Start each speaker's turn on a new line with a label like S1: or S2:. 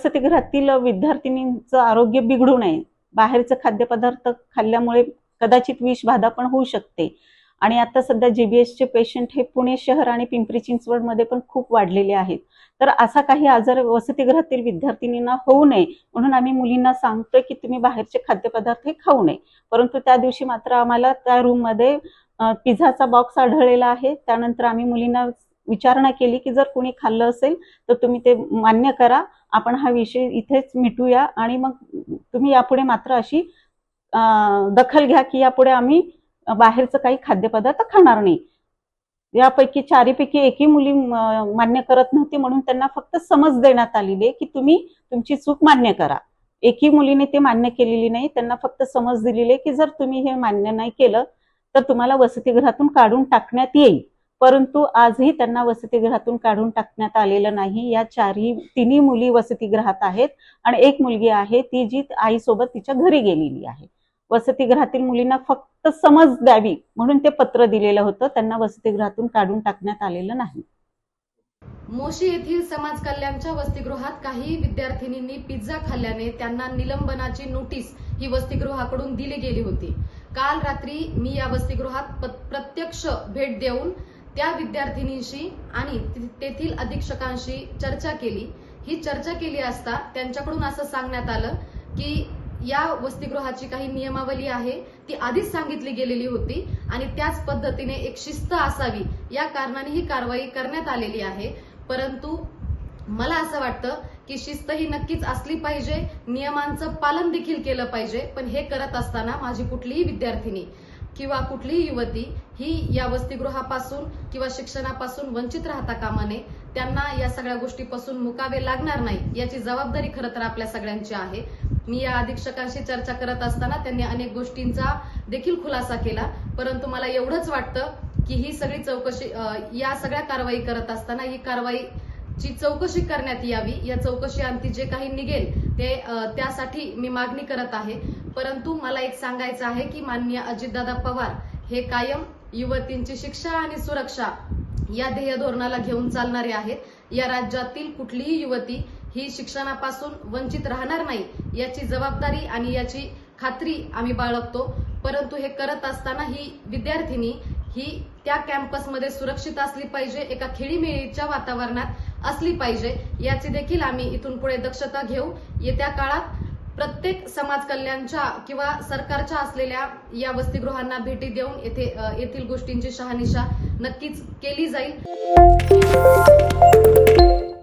S1: वसतिगृहातील विद्यार्थिनींचं आरोग्य बिघडू नये. बाहेरचं खाद्यपदार्थ खाल्ल्यामुळे कदाचित विष बाधा पण होऊ शकते. आणि आता सध्या जीबीएसचे पेशंट हे पुणे शहर आणि पिंपरी चिंचवडमध्ये पण खूप वाढलेले आहेत. तर असा काही आजार वसतिगृहातील विद्यार्थिनींना होऊ नये. म्हणून आम्ही मुलींना सांगतोय की तुम्ही बाहेरचे खाद्यपदार्थ हे खाऊ नये. परंतु त्या दिवशी मात्र आम्हाला त्या रूममध्ये पिझ्झाचा बॉक्स आढळलेला आहे. त्यानंतर आम्ही मुलींना विचारणा केली की जर कुणी खाल्लं असेल तर तुम्ही ते मान्य करा. आपण हा विषय इथेच मिटूया आणि मग तुम्ही यापुढे मात्र अशी दखल घ्या की यापुढे आम्ही बाहेरचं काही खाद्यपदार्थ खाणार नाही. यापैकी चारीपैकी एकही मुली मान्य करत नव्हती म्हणून त्यांना फक्त समज देण्यात आलेली आहे की तुम्ही तुमची चूक मान्य करा. एकही मुलीने ते मान्य केलेली नाही त्यांना फक्त समज दिलेली आहे की जर तुम्ही हे मान्य नाही केलं तर तुम्हाला वसतिगृहातून काढून टाकण्यात येईल. परंतु आजही त्यांना वसतिगृहातून काढून टाकण्यात आलेलं नाही. या चारही तिन्ही मुली वसतिगृहात आहेत आणि एक मुलगी आहे ती जी आईसोबत तिच्या घरी गेलेली आहे. वसतिगृहातील मुलींना फक्त समज द्यावी म्हणून ते पत्र दिलेलं होतं. त्यांना वसतिगृहातून काढून टाकण्यात आलेलं नाही.
S2: मोशी येथील समाज कल्याणच्या वसतिगृहात काही विद्यार्थिनींनी पिझ्झा खाल्ल्याने त्यांना निलंबनाची नोटीस ही वसतिगृहाकडून दिली गेली होती. काल रात्री मी या वसतिगृहात प्रत्यक्ष भेट देऊन त्या विद्यार्थिनींशी आणि तेथील अधीक्षकांशी चर्चा केली. ही चर्चा केली असता त्यांच्याकडून असं सांगण्यात आलं की या वसतिगृहाची काही नियमावली आहे. ती आधीच सांगितली गेलेली होती आणि त्याच पद्धतीने एक शिस्त असावी. या कारणाने ही कारवाई करण्यात आलेली आहे. परंतु मला असं वाटतं की शिस्त ही नक्कीच असली पाहिजे. नियमांचं पालन देखील केलं पाहिजे. पण हे करत असताना माझी कुठलीही विद्यार्थिनी किंवा कुठलीही युवती ही या वसतिगृहापासून किंवा शिक्षणापासून वंचित राहता कामा नये. त्यांना या सगळ्या गोष्टीपासून मुकावे लागणार नाही याची जबाबदारी खरं तर आपल्या सगळ्यांची आहे. मी या अधीक्षकांशी चर्चा करत असताना त्यांनी अनेक गोष्टींचा देखील खुलासा केला परंतु मला एवढंच वाटतं की ही सगळी चौकशी या सगळ्या कारवाई करत असताना ही कारवाई ची चौकशी करण्यात यावी या चौकशी अंती जे काही निघेल ते त्यासाठी मी मागणी करत आहे. परंतु मला एक सांगायचं आहे की माननीय अजितदादा पवार हे कायम युवतींची शिक्षा आणि सुरक्षा या ध्येय धोरणाला घेऊन चालणारे आहेत. या राज्यातील कुठलीही युवती ही शिक्षणापासून वंचित राहणार नाही याची जबाबदारी आणि याची खात्री आम्ही बाळगतो. परंतु हे करत असताना ही विद्यार्थिनी ही त्या कॅम्पसमध्ये सुरक्षित असली पाहिजे एका खेळीमेळीच्या वातावरणात असली पाहिजे याची देखील आम्ही इथून पुढे दक्षता घेऊ. येत्या काळात प्रत्येक समाज कल्याणच्या किंवा सरकारच्या असलेल्या या वसतिगृहांना भेटी देऊन येथे येथील गोष्टींची शहानिशा नक्कीच केली जाईल.